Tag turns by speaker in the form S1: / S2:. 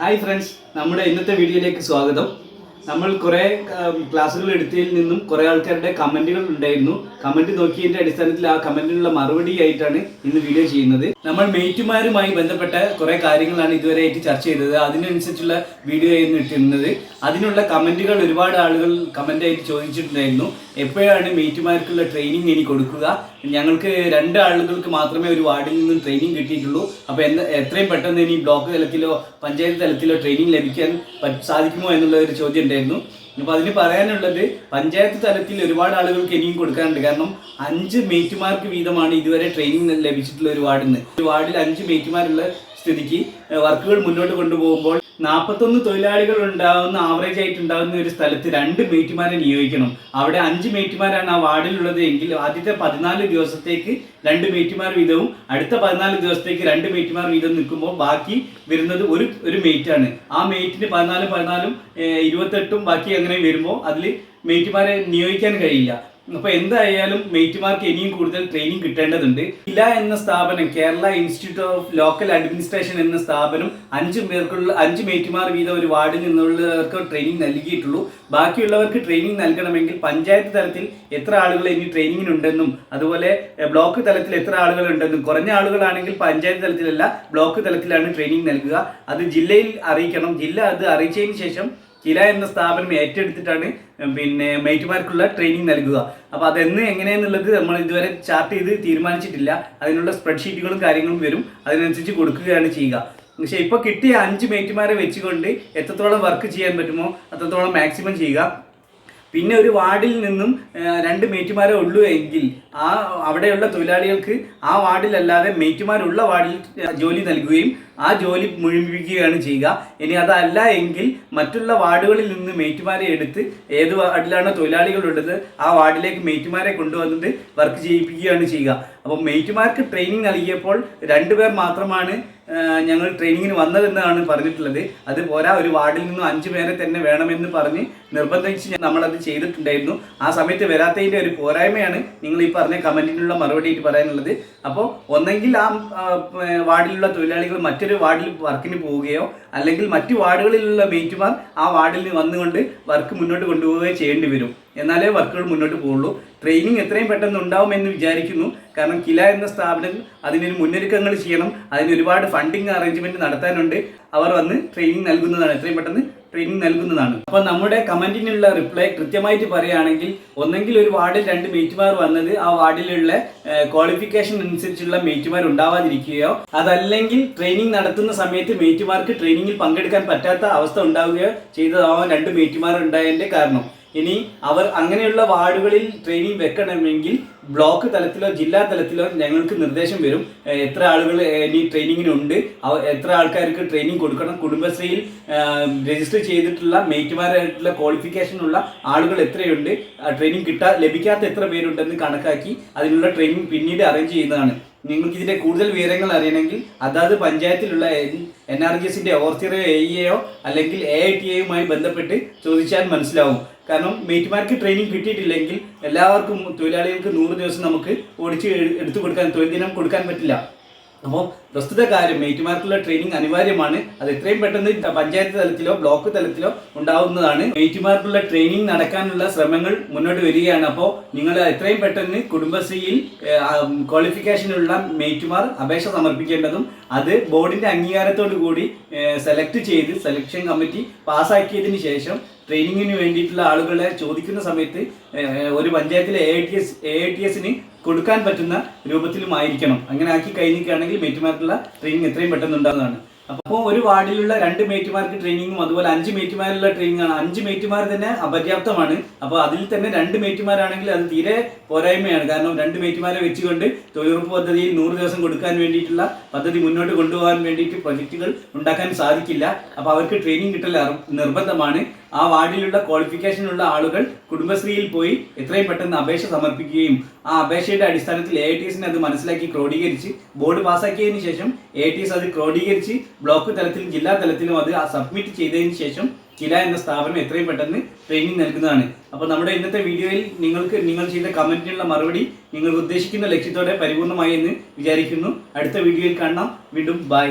S1: Hi friends നമ്മുടെ ഇന്നത്തെ വീഡിയോയിലേക്ക് സ്വാഗതം. നമ്മൾ കുറേ ക്ലാസ്സുകൾ എടുത്തതിൽ നിന്നും കുറേ ആൾക്കാരുടെ കമന്റുകൾ ഉണ്ടായിരുന്നു. കമന്റ് നോക്കിയതിന്റെ അടിസ്ഥാനത്തിൽ ആ കമന്റിനുള്ള മറുപടി ആയിട്ടാണ് ഇന്ന് വീഡിയോ ചെയ്യുന്നത്. നമ്മൾ മെയ്റ്റുമാരുമായി ബന്ധപ്പെട്ട കുറേ കാര്യങ്ങളാണ് ഇതുവരെ ആയിട്ട് ചർച്ച ചെയ്തത്. അതിനനുസരിച്ചുള്ള വീഡിയോ ആയിരുന്നു ഇട്ടിരുന്നത്. അതിനുള്ള കമന്റുകൾ ഒരുപാട് ആളുകൾ കമന്റായിട്ട് ചോദിച്ചിട്ടുണ്ടായിരുന്നു. എപ്പോഴാണ് മെയ്റ്റുമാർക്കുള്ള ട്രെയിനിങ് ഇനി കൊടുക്കുക? ഞങ്ങൾക്ക് രണ്ട് ആളുകൾക്ക് മാത്രമേ ഒരു വാർഡിൽ നിന്നും ട്രെയിനിങ് കിട്ടിയിട്ടുള്ളൂ. അപ്പോൾ എത്രയും പെട്ടെന്ന് ഇനി ബ്ലോക്ക് തലത്തിലോ പഞ്ചായത്ത് തലത്തിലോ ട്രെയിനിങ് ലഭിക്കാൻ സാധിക്കുമോ എന്നുള്ള ഒരു ചോദ്യം ഉണ്ടായിരുന്നു. അപ്പോൾ അതിന് പറയാനുള്ളത് പഞ്ചായത്ത് തലത്തിൽ ഒരുപാട് ആളുകൾക്ക് ഇനിയും കൊടുക്കാനുണ്ട്. കാരണം അഞ്ച് മേറ്റുമാർക്ക് വീതമാണ് ഇതുവരെ ട്രെയിനിങ് ലഭിച്ചിട്ടുള്ള ഒരു വാർഡിൽ നിന്ന് ഒരു വാർഡിൽ അഞ്ച് മേറ്റുമാരുള്ള സ്ഥിതിക്ക് വർക്കുകൾ മുന്നോട്ട് കൊണ്ടുപോകുമ്പോൾ നാൽപ്പത്തൊന്ന് തൊഴിലാളികൾ ഉണ്ടാവുന്ന ആവറേജ് ആയിട്ട് ഉണ്ടാകുന്ന ഒരു സ്ഥലത്ത് രണ്ട് മേറ്റുമാരെ നിയോഗിക്കണം. അവിടെ അഞ്ച് മേറ്റുമാരാണ് ആ വാർഡിലുള്ളത് എങ്കിൽ ആദ്യത്തെ പതിനാല് ദിവസത്തേക്ക് രണ്ട് മേറ്റുമാർ വീതവും അടുത്ത പതിനാല് ദിവസത്തേക്ക് രണ്ട് മേറ്റുമാർ വീതം നിൽക്കുമ്പോൾ ബാക്കി വരുന്നത് ഒരു ഒരു മേറ്റാണ് ആ മേറ്റിന് പതിനാല് പതിനാലും ഇരുപത്തെട്ടും ബാക്കി അങ്ങനെ വരുമ്പോൾ അതിൽ മേറ്റുമാരെ നിയോഗിക്കാൻ കഴിയില്ല. അപ്പൊ എന്തായാലും മെയ്റ്റുമാർക്ക് ഇനിയും കൂടുതൽ ട്രെയിനിങ് കിട്ടേണ്ടതുണ്ട്. ഇല എന്ന സ്ഥാപനം Kerala institute of local administration എന്ന സ്ഥാപനം അഞ്ച് പേർക്കുള്ള അഞ്ച് മെയ്റ്റുമാർ വീതം ഒരു വാർഡിൽ നിന്നുള്ളവർക്ക് ട്രെയിനിങ് നൽകിയിട്ടുള്ളൂ. ബാക്കിയുള്ളവർക്ക് ട്രെയിനിങ് നൽകണമെങ്കിൽ പഞ്ചായത്ത് തലത്തിൽ എത്ര ആളുകൾ ഇനി ട്രെയിനിങ്ങിനുണ്ടെന്നും അതുപോലെ ബ്ലോക്ക് തലത്തിൽ എത്ര ആളുകൾ ഉണ്ടെന്നും കുറഞ്ഞ ആളുകളാണെങ്കിൽ പഞ്ചായത്ത് തലത്തിലല്ല ബ്ലോക്ക് തലത്തിലാണ് ട്രെയിനിങ് നൽകുക. അത് ജില്ലയിൽ അറിയിക്കണം. ജില്ല അത് അറിയിച്ചതിന് ശേഷം കില എന്ന സ്ഥാപനം ഏറ്റെടുത്തിട്ടാണ് പിന്നെ മേറ്റുമാർക്കുള്ള ട്രെയിനിങ് നൽകുക. അപ്പോൾ അതെന്ന് എങ്ങനെയെന്നുള്ളത് നമ്മൾ ഇതുവരെ ചാർട്ട് ചെയ്ത് തീരുമാനിച്ചിട്ടില്ല. അതിനുള്ള സ്പ്രെഡ്ഷീറ്റുകളും കാര്യങ്ങളും വരും. അതിനനുസരിച്ച് കൊടുക്കുകയാണ് ചെയ്യുക. പക്ഷേ ഇപ്പോൾ കിട്ടിയ അഞ്ച് മേറ്റുമാരെ വെച്ചുകൊണ്ട് എത്രത്തോളം വർക്ക് ചെയ്യാൻ പറ്റുമോ അത്രത്തോളം മാക്സിമം ചെയ്യുക. പിന്നെ ഒരു വാർഡിൽ നിന്നും രണ്ട് മേറ്റുമാരേ ഉള്ളൂ എങ്കിൽ ആ അവിടെയുള്ള തൊഴിലാളികൾക്ക് ആ വാർഡിലല്ലാതെ മേറ്റുമാരുള്ള വാർഡിൽ ജോലി നൽകുകയും ആ ജോലി മുഴുമിപ്പിക്കുകയാണ് ചെയ്യുക. ഇനി അതല്ല എങ്കിൽ മറ്റുള്ള വാർഡുകളിൽ നിന്ന് മേറ്റുമാരെ എടുത്ത് ഏത് വാർഡിലാണോ തൊഴിലാളികളുള്ളത് ആ വാർഡിലേക്ക് മേറ്റുമാരെ കൊണ്ടുവന്നിട്ട് വർക്ക് ചെയ്യിപ്പിക്കുകയാണ് ചെയ്യുക. അപ്പോൾ മേറ്റുമാർക്ക് ട്രെയിനിങ് നൽകിയപ്പോൾ രണ്ടുപേർ മാത്രമാണ് ഞങ്ങൾ ട്രെയിനിങ്ങിന് വന്നതെന്നാണ് പറഞ്ഞിട്ടുള്ളത്. അത് പോരാ ഒരു വാർഡിൽ നിന്നും അഞ്ച് പേരെ തന്നെ വേണമെന്ന് പറഞ്ഞ് നിർബന്ധിച്ച് നമ്മളത് ചെയ്തിട്ടുണ്ടായിരുന്നു. ആ സമയത്ത് വരാത്തതിന്റെ ഒരു പോരായ്മയാണ് നിങ്ങൾ ഈ പറഞ്ഞ കമന്റിനുള്ള മറുപടിയായിട്ട് പറയാനുള്ളത്. അപ്പോൾ ഒന്നെങ്കിൽ ആ വാർഡിലുള്ള തൊഴിലാളികൾ മറ്റൊരു വാർഡിൽ വർക്കിന് പോവുകയോ അല്ലെങ്കിൽ മറ്റു വാർഡുകളിലുള്ള മേറ്റുമാർ ആ വാർഡിൽ നിന്ന് വന്നുകൊണ്ട് വർക്ക് മുന്നോട്ട് കൊണ്ടുപോവുകയോ ചെയ്യേണ്ടി വരും. എന്നാലേ വർക്കുകൾ മുന്നോട്ട് പോകുള്ളൂ. ട്രെയിനിങ് എത്രയും പെട്ടെന്ന് ഉണ്ടാവും എന്ന് വിചാരിക്കുന്നു. കാരണം കില എന്ന സ്ഥാപനം അതിനൊരു മുന്നൊരുക്കങ്ങൾ ചെയ്യണം. അതിന് ഒരുപാട് ഫണ്ടിങ് അറേഞ്ച്മെന്റ് നടത്താനുണ്ട്. അവർ വന്ന് ട്രെയിനിങ് നൽകുന്നതാണ്. എത്രയും പെട്ടെന്ന് ട്രെയിനിങ് നൽകുന്നതാണ്. അപ്പോൾ നമ്മുടെ കമന്റിനുള്ള റിപ്ലൈ കൃത്യമായിട്ട് പറയുകയാണെങ്കിൽ ഒന്നെങ്കിൽ ഒരു വാർഡിൽ രണ്ട് മേറ്റുമാർ വന്നത് ആ വാർഡിലുള്ള ക്വാളിഫിക്കേഷൻ അനുസരിച്ചുള്ള മേറ്റുമാർ ഉണ്ടാവാതിരിക്കുകയോ അതല്ലെങ്കിൽ ട്രെയിനിങ് നടത്തുന്ന സമയത്ത് മേറ്റുമാർക്ക് ട്രെയിനിങ്ങിൽ പങ്കെടുക്കാൻ പറ്റാത്ത അവസ്ഥ ഉണ്ടാവുകയോ ചെയ്തതാവാൻ രണ്ട് മേറ്റുമാർ ഉണ്ടായതിന്റെ കാരണം. ഇനി അവർ അങ്ങനെയുള്ള വാർഡുകളിൽ ട്രെയിനിങ് വെക്കണമെങ്കിൽ ബ്ലോക്ക് തലത്തിലോ ജില്ലാ തലത്തിലോ ഞങ്ങൾക്ക് നിർദ്ദേശം വരും. എത്ര ആളുകൾ ഇനി ട്രെയിനിങ്ങിനുണ്ട് എത്ര ആൾക്കാർക്ക് ട്രെയിനിങ് കൊടുക്കണം. കുടുംബശ്രീയിൽ രജിസ്റ്റർ ചെയ്തിട്ടുള്ള മേറ്റുമാരായിട്ടുള്ള ക്വാളിഫിക്കേഷനുള്ള ആളുകൾ എത്രയുണ്ട്? ട്രെയിനിങ് കിട്ടാ ലഭിക്കാത്ത എത്ര പേരുണ്ടെന്ന് കണക്കാക്കി അതിനുള്ള ട്രെയിനിങ് പിന്നീട് അറേഞ്ച് ചെയ്യുന്നതാണ്. നിങ്ങൾക്ക് ഇതിന്റെ കൂടുതൽ വിവരങ്ങൾ അറിയണമെങ്കിൽ അതാത് പഞ്ചായത്തിലുള്ള എൻ ആർ ജി എസിന്റെ ഓർത്തിറയോ എ ഇയോ അല്ലെങ്കിൽ എ ഐ ടി എയുമായി ബന്ധപ്പെട്ട് ചോദിച്ചാൽ മനസ്സിലാവും. കാരണം മേറ്റുമാർക്ക് ട്രെയിനിങ് കിട്ടിയിട്ടില്ലെങ്കിൽ എല്ലാവർക്കും തൊഴിലാളികൾക്ക് നൂറ് ദിവസം നമുക്ക് ഓടിച്ച് എടുത്തു കൊടുക്കാൻ തൊഴിൽ ദിനം കൊടുക്കാൻ പറ്റില്ല. അപ്പോൾ പ്രസ്തുത കാര്യം മേറ്റുമാർക്കുള്ള ട്രെയിനിങ് അനിവാര്യമാണ്. അത് എത്രയും പെട്ടെന്ന് പഞ്ചായത്ത് തലത്തിലോ ബ്ലോക്ക് തലത്തിലോ ഉണ്ടാവുന്നതാണ്. മേറ്റുമാർക്കുള്ള ട്രെയിനിങ് നടക്കാനുള്ള ശ്രമങ്ങൾ മുന്നോട്ട് വരികയാണ്. അപ്പോൾ നിങ്ങൾ എത്രയും പെട്ടെന്ന് കുടുംബശ്രീയിൽ ക്വാളിഫിക്കേഷനുള്ള മേറ്റുമാർ അപേക്ഷ സമർപ്പിക്കേണ്ടതും അത് ബോർഡിന്റെ അംഗീകാരത്തോടു കൂടി സെലക്ട് ചെയ്ത് സെലക്ഷൻ കമ്മിറ്റി പാസ്സാക്കിയതിന് ശേഷം ട്രെയിനിങ്ങിന് വേണ്ടിയിട്ടുള്ള ആളുകളെ ചോദിക്കുന്ന സമയത്ത് ഒരു പഞ്ചായത്തിലെ A T S A T എസിന് കൊടുക്കാൻ പറ്റുന്ന രൂപത്തിലുമായിരിക്കണം. അങ്ങനെ ആക്കി കഴിഞ്ഞിരിക്കുകയാണെങ്കിൽ മെറ്റുമാർക്കുള്ള ട്രെയിനിങ് എത്രയും പെട്ടെന്ന് ഉണ്ടാകുന്നതാണ്. അപ്പോൾ ഒരു വാർഡിലുള്ള രണ്ട് മേറ്റുമാർക്ക് ട്രെയിനിങ്ങും അതുപോലെ അഞ്ച് മേറ്റുമാരുള്ള ട്രെയിനിങ് ആണ്. അഞ്ച് മേറ്റുമാർ തന്നെ അപര്യാപ്തമാണ്. അപ്പോൾ അതിൽ തന്നെ രണ്ട് മേറ്റുമാരാണെങ്കിൽ അത് തീരെ പോരായ്മയാണ്. കാരണം രണ്ട് മേറ്റുമാരെ വെച്ചുകൊണ്ട് തൊഴിലുറപ്പ് പദ്ധതിയിൽ നൂറ് ദിവസം കൊടുക്കാൻ വേണ്ടിയിട്ടുള്ള പദ്ധതി മുന്നോട്ട് കൊണ്ടുപോകാൻ വേണ്ടിയിട്ട് പ്രൊജക്റ്റുകൾ ഉണ്ടാക്കാൻ സാധിക്കില്ല. അപ്പോൾ അവർക്ക് ട്രെയിനിങ് കിട്ടൽ നിർബന്ധമാണ്. ആ വാർഡിലുള്ള ക്വാളിഫിക്കേഷനുള്ള ആളുകൾ കുടുംബശ്രീയിൽ പോയി എത്രയും പെട്ടെന്ന് അപേക്ഷ സമർപ്പിക്കുകയും ആ അപേക്ഷയുടെ അടിസ്ഥാനത്തിൽ എ ടി എസിനെ അത് മനസ്സിലാക്കി ക്രോഡീകരിച്ച് ബോർഡ് പാസ്സാക്കിയതിന് ശേഷം എ ടി എസ് അത് ക്രോഡീകരിച്ച് ബ്ലോക്ക് തലത്തിലും ജില്ലാ തലത്തിലും അത് സബ്മിറ്റ് ചെയ്തതിന് ശേഷം കില എന്ന സ്ഥാപനം എത്രയും പെട്ടെന്ന് ട്രെയിനിങ് നൽകുന്നതാണ്. അപ്പോൾ നമ്മുടെ ഇന്നത്തെ വീഡിയോയിൽ നിങ്ങൾക്ക് നിങ്ങൾ ചെയ്ത കമന്റിനുള്ള മറുപടി നിങ്ങൾ ഉദ്ദേശിക്കുന്ന ലക്ഷ്യത്തോടെ പരിപൂർണമായി എന്ന് വിചാരിക്കുന്നു. അടുത്ത വീഡിയോയിൽ കാണാം. വീണ്ടും ബൈ